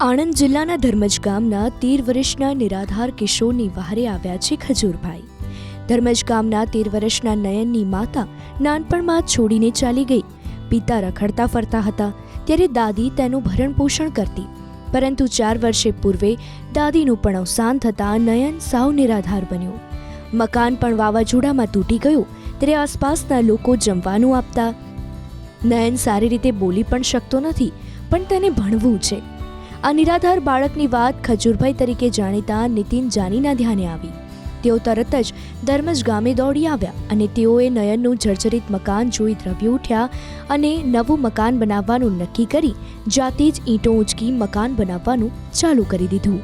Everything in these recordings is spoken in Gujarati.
આણંદ જિલ્લાના ધર્મજ ગામના તેર વર્ષના નિરાધાર કિશોરની વહારે આવ્યા છે ખજૂરભાઈ. ધર્મજ ગામના તેર વર્ષના નયનની માતા નાનપણમાં છોડીને ચાલી ગઈ. પિતા રખડતા ફરતા હતા, ત્યારે દાદી તેનું ભરણ પોષણ કરતી. પરંતુ ચાર વર્ષે પૂર્વે દાદીનું પણ અવસાન થતાં નયન સાવ નિરાધાર બન્યું. મકાન પણ વાવાઝોડામાં તૂટી ગયું, ત્યારે આસપાસના લોકો જમવાનું આપતા. નયન સારી રીતે બોલી પણ શકતો નથી, પણ તેને ભણવું છે. આ નિરાધાર બાળકની વાત ખજૂરભાઈ તરીકે જાણીતા નીતિન જાનીના ધ્યાને આવી. તેઓ તરત જ ધર્મજ ગામે દોડી આવ્યા અને તેઓએ નયનનું જર્જરિત મકાન જોઈ દ્રવ્ય ઉઠ્યા અને નવું મકાન બનાવવાનું નક્કી કરી જાતે જ ઈંટો ઉંચકી મકાન બનાવવાનું ચાલુ કરી દીધું.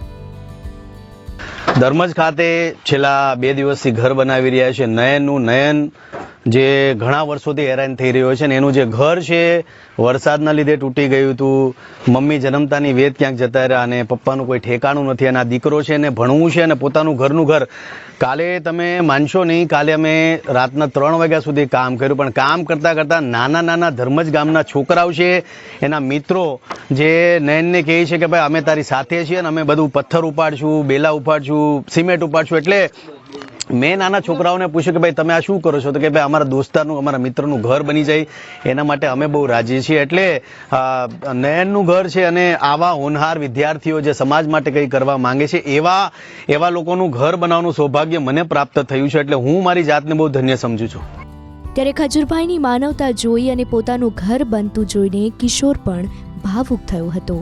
ધર્મજ ખાતે છેલ્લા બે દિવસથી ઘર બનાવી રહ્યા છે. નયનનું નયન જે ઘણા વર્ષોથી હેરાન થઈ રહ્યો છે ને એનું જે ઘર છે, વરસાદના લીધે તૂટી ગયું હતું. મમ્મી જન્મતાની વેદ ક્યાંક જતા રહ્યા અને પપ્પાનું કોઈ ઠેકાણું નથી અને આ દીકરો છે ને ભણવું છે અને પોતાનું ઘરનું ઘર. કાલે તમે માનશો નહીં, કાલે અમે રાતના ત્રણ વાગ્યા સુધી કામ કર્યું, પણ કામ કરતાં કરતાં નાના નાના ધર્મજ ગામના છોકરાઓ છે, એના મિત્રો જે નયનને કહે છે કે ભાઈ, અમે તારી સાથે છીએ ને અમે બધું પથ્થર ઉપાડશું, બેલા ઉપાડશું, સિમેન્ટ ઉપાડશું. એટલે મેં નાના છોકરાઓને પૂછ્યું કે ભાઈ, તમે આ શું કરો છો? તો કે, ભાઈ, અમારા દોસ્તારનું, અમારા મિત્રનું ઘર બની જાય. એના માટે અમે બહુ રાજી છીએ. એટલે નયનનું ઘર છે અને આવા હોનહાર વિદ્યાર્થીઓ જે સમાજ માટે કંઈ કરવા માંગે છે, એવા એવા લોકોનું ઘર બનાવવાનું સૌભાગ્ય મને પ્રાપ્ત થયું છે. એટલે હું મારી જાતને બહુ ધન્ય સમજુ છું. ત્યારે ખજુરભાઈની માનવતા જોઈ અને પોતાનું ઘર બનતું જોઈને કિશોર પણ ભાવુક થયો હતો.